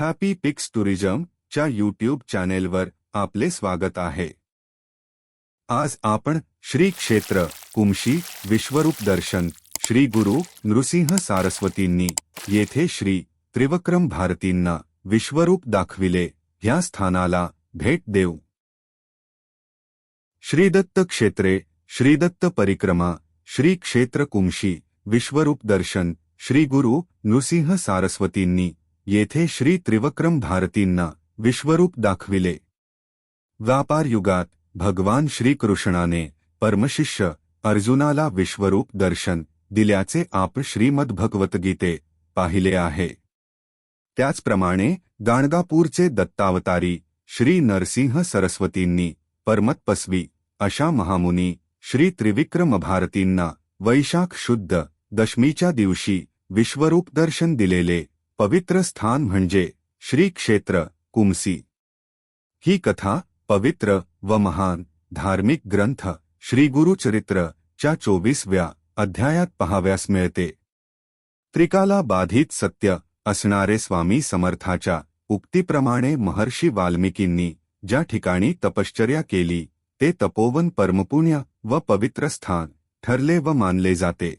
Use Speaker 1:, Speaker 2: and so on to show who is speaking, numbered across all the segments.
Speaker 1: Happy picks tourism च्या YouTube चॅनेलवर आपले स्वागत आहे. आज आपण श्री क्षेत्र कुमशी विश्वरूप दर्शन श्री गुरु नृसिंह सारस्वतींनी येथे श्री त्रिवक्रम भारतींना विश्वरूप दाखविले ह्या स्थानाला भेट देऊ. श्रीदत्त क्षेत्रे श्रीदत्त परिक्रमा श्री क्षेत्र कुमशी विश्वरूप दर्शन श्री गुरु नृसिंह सारस्वतींनी येथे श्री त्रिवक्रम भारतींना विश्वरूप दाखविले. व्यापार युगात भगवान श्रीकृष्णाने परमशिष्य अर्जुनाला विश्वरूप दर्शन दिल्याचे आप श्रीमद भगवतगीते पाहिले आहे. त्याचप्रमाणे गाणगापूरचे दत्तावतारी श्री नरसिंह सरस्वतींनी परमतपस्वी अशा महामुनी श्री त्रिविक्रम भारतींना वैशाख शुद्ध दशमीच्या दिवशी विश्वरूप दर्शन दिलेले पवित्र स्थान म्हणजे श्री क्षेत्र, कुमसी. ही कथा पवित्र व महान धार्मिक ग्रंथ श्री गुरुचरित्र च्या चोवीसव्या अध्यायात पहाव्यास मिळते. त्रिकाला बाधित सत्य असणारे स्वामी समर्थाच्या उक्तीप्रमाणे महर्षी वाल्मिकींनी ज्या ठिकाणी तपश्चर्या केली, ते तपोवन परमपुण्य व पवित्र स्थान ठरले व मानले जाते.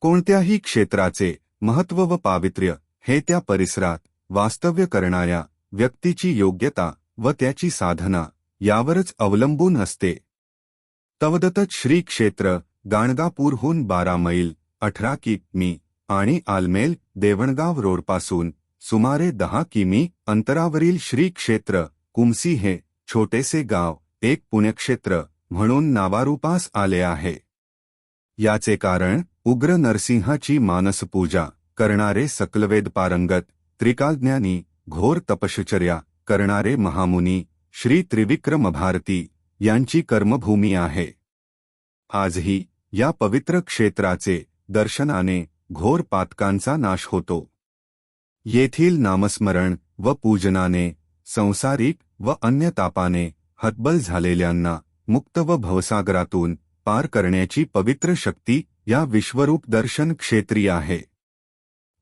Speaker 1: कोणत्याही क्षेत्राचे महत्त्व व पावित्र्य हे त्या परिसरात वास्तव्य करणाऱ्या व्यक्तीची योग्यता व त्याची साधना यावरच अवलंबून असते. तवदतच श्री क्षेत्र गाणगापूरहून बारा मैल अठरा किमी आणि आलमेल देवणगाव रोडपासून सुमारे दहा किमी अंतरावरील श्री क्षेत्र कुमसी हे छोटेसे गाव एक पुण्यक्षेत्र म्हणून नावारूपास आले आहे. याचे कारण उग्र नरसिंहाची मानसपूजा करणारे सकलवेद पारंगत त्रिकालज्ञानी घोर तपश्चर्या करणारे महामुनी श्री त्रिविक्रम भारती यांची कर्मभूमी आहे. आजही या पवित्र क्षेत्राचे दर्शनाने घोर पातकांचा नाश होतो. येथील नामस्मरण व पूजनाने संसारिक व अन्य तापाने हतबल झालेल्यांना मुक्त व भवसागरातून पार करण्याची पवित्र शक्ती या विश्वरूप दर्शन क्षेत्री आहे.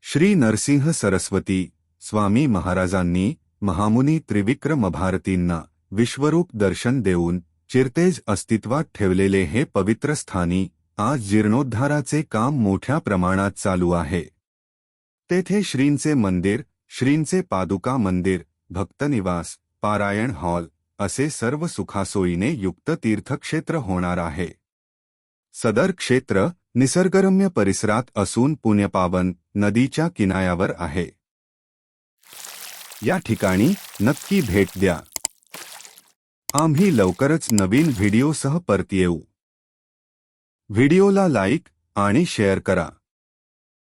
Speaker 1: श्री नरसिंह सरस्वती स्वामी महाराजांनी महामुनी त्रिविक्रम भारतींना विश्वरूप दर्शन देऊन चिरतेज अस्तित्वात ठेवलेले हे पवित्र स्थानी आज जीर्णोद्धाराचे काम मोठ्या प्रमाणात चालू आहे. तेथे श्रींचे मंदिर, श्रींचे पादुका मंदिर, भक्तनिवास, पारायण हॉल असे सर्व सुखासोयीने युक्त तीर्थक्षेत्र होणार आहे. सदर क्षेत्र निसर्गरम्य परिसरात असून पुण्यपावन नदीच्या किनाऱ्यावर आहे. या ठिकाणी नक्की भेट द्या. आम्ही लवकरच नवीन व्हिडिओसह परत येऊ. व्हिडिओला लाईक आणि शेअर करा.